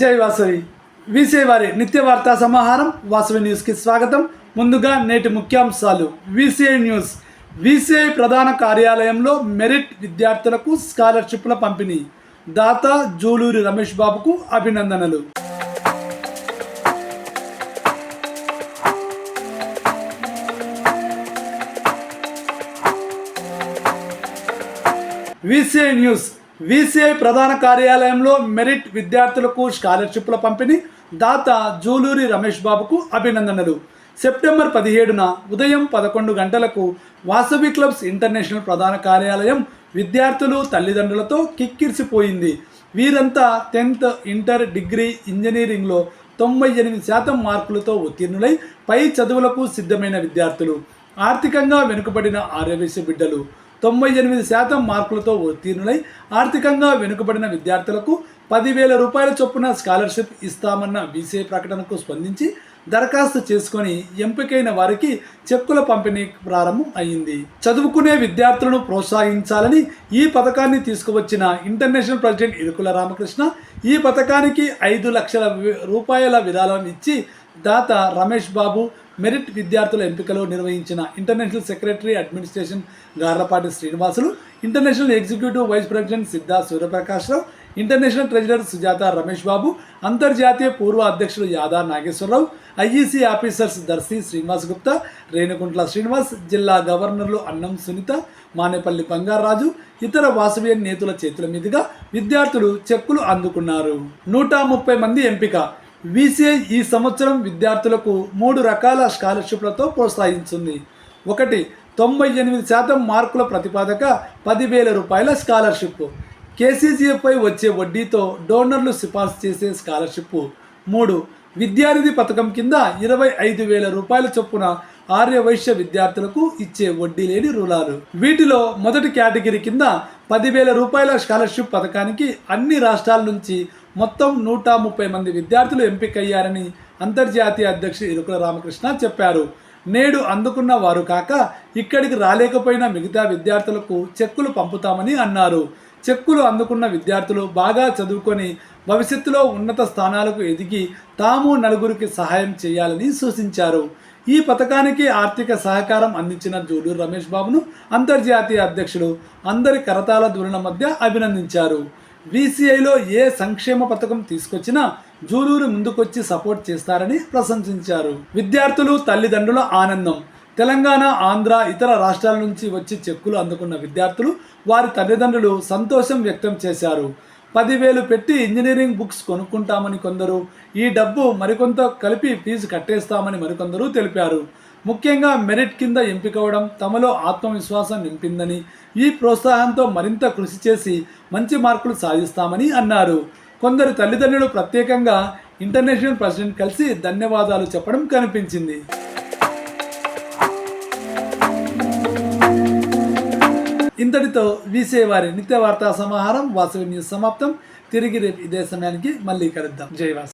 జై వాసవి. వీసే వారి నిత్య వార్తా సమాహారం వాసవి న్యూస్కి స్వాగతం. ముందుగా నేటి ముఖ్యాంశాలు. VCI news. వీసీఐ ప్రధాన కార్యాలయంలో మెరిట్ విద్యార్థులకు స్కాలర్షిప్ల పంపిణీ. దాత జూలూరి రమేష్ బాబుకు అభినందనలు. VCI news. వీసీఐ ప్రధాన కార్యాలయంలో మెరిట్ విద్యార్థులకు స్కాలర్షిప్ల పంపిణీ దాత జూలూరి రమేష్ బాబుకు అభినందనలు. సెప్టెంబర్ పదిహేడున ఉదయం పదకొండు గంటలకు వాసవి క్లబ్స్ ఇంటర్నేషనల్ ప్రధాన కార్యాలయం విద్యార్థులు తల్లిదండ్రులతో కిక్కిరిసిపోయింది. వీరంతా టెన్త్ ఇంటర్ డిగ్రీ ఇంజనీరింగ్లో తొంభై ఎనిమిది శాతం మార్కులతో ఉత్తీర్ణులై పై చదువులకు సిద్ధమైన విద్యార్థులు. ఆర్థికంగా వెనుకబడిన ఆర్యవేశ బిడ్డలు. తొంభై ఎనిమిది శాతం మార్కులతో ఉత్తీర్ణులై ఆర్థికంగా వెనుకబడిన విద్యార్థులకు పదివేల రూపాయల చొప్పున స్కాలర్షిప్ ఇస్తామన్న బీసీఐ ప్రకటనకు స్పందించి దరఖాస్తు చేసుకొని ఎంపికైన వారికి చెక్కుల పంపిణీ ప్రారంభం అయింది. చదువుకునే విద్యార్థులను ప్రోత్సహించాలని ఈ పథకాన్ని తీసుకువచ్చిన ఇంటర్నేషనల్ ప్రెసిడెంట్ ఇరుకుల రామకృష్ణ ఈ పథకానికి ఐదు లక్షల రూపాయల విరాళం ఇచ్చి దాత రమేష్ బాబు మెరిట్ విద్యార్థుల ఎంపికలో నిర్వహించిన international secretary administration Garlapati Srinivasulu international executive vice president Siddha Suryaprakashrao international treasurer Sujatha Ramesh Babu అంతర్జాతీయ పూర్వ అధ్యక్షులు యాదా నాగేశ్వరరావు ఐఈసీ ఆఫీసర్స్ దర్శి శ్రీనివాస్ గుప్తా రేణుకుంట్ల శ్రీనివాస్ జిల్లా గవర్నర్లు అన్నం సునీత మానేపల్లి బంగారాజు ఇతర వాసవియన్ నేతల చేతుల మీదుగా విద్యార్థులు చెక్కులు అందుకున్నారు. నూట ముప్పై మంది ఎంపిక వీసీఐ ఈ సంవత్సరం విద్యార్థులకు మూడు రకాల స్కాలర్షిప్లతో ప్రోత్సహించింది. ఒకటి తొంభై ఎనిమిది శాతం మార్కుల ప్రతిపాదక పదివేల రూపాయల స్కాలర్షిప్. కేసీజీఎఫ్పై వచ్చే వడ్డీతో డోనర్లు సిఫార్సు చేసే స్కాలర్షిప్. మూడు విద్యానిధి పథకం కింద ఇరవై ఐదు వేల రూపాయల చొప్పున ఆర్యవైశ్య విద్యార్థులకు ఇచ్చే వడ్డీ లేని రుణాలు వీటిలో మొదటి కేటగిరీ కింద పదివేల రూపాయల స్కాలర్షిప్ పథకానికి అన్ని రాష్ట్రాల నుంచి మొత్తం నూట ముప్పై మంది విద్యార్థులు ఎంపికయ్యారని అంతర్జాతీయ అధ్యక్షుడు ఇరుకుల రామకృష్ణ చెప్పారు. నేడు అందుకున్న వారు కాక ఇక్కడికి రాలేకపోయిన మిగతా విద్యార్థులకు చెక్కులు పంపుతామని అన్నారు. చెక్కులు అందుకున్న విద్యార్థులు బాగా చదువుకొని భవిష్యత్తులో ఉన్నత స్థానాలకు ఎదిగి తాము నలుగురికి సహాయం చేయాలని సూచించారు. ఈ పథకానికి ఆర్థిక సహకారం అందించిన జూలూరు రమేష్ బాబును అంతర్జాతీయ అధ్యక్షుడు అందరి కరతాల ధూరణ మధ్య అభినందించారు. వీసీఐలో ఏ సంక్షేమ పథకం తీసుకొచ్చినా జూలూరు ముందుకొచ్చి సపోర్ట్ చేస్తారని ప్రశంసించారు. విద్యార్థులు తల్లిదండ్రుల ఆనందం. తెలంగాణ ఆంధ్ర ఇతర రాష్ట్రాల నుంచి వచ్చి చెక్కులు అందుకున్న విద్యార్థులు వారి తల్లిదండ్రులు సంతోషం వ్యక్తం చేశారు. పదివేలు పెట్టి ఇంజనీరింగ్ బుక్స్ కొనుక్కుంటామని కొందరు ఈ డబ్బు మరికొంత కలిపి ఫీజు కట్టేస్తామని మరికొందరు తెలిపారు. ముఖ్యంగా మెరిట్ కింద ఎంపికవడం తమలో ఆత్మవిశ్వాసం నింపిందని ఈ ప్రోత్సాహంతో మరింత కృషి చేసి మంచి మార్కులు సాధిస్తామని అన్నారు. కొందరు తల్లిదండ్రులు ప్రత్యేకంగా ఇంటర్నేషనల్ ప్రెసిడెంట్ కలిసి ధన్యవాదాలు చెప్పడం కనిపించింది. ఇంతటితో వీసేవారి నిత్య వార్తా సమాహారం వాసవి న్యూస్ సమాప్తం. తిరిగి రేపు ఇదే సమయానికి మళ్ళీ కలుద్దాం. జై వాసు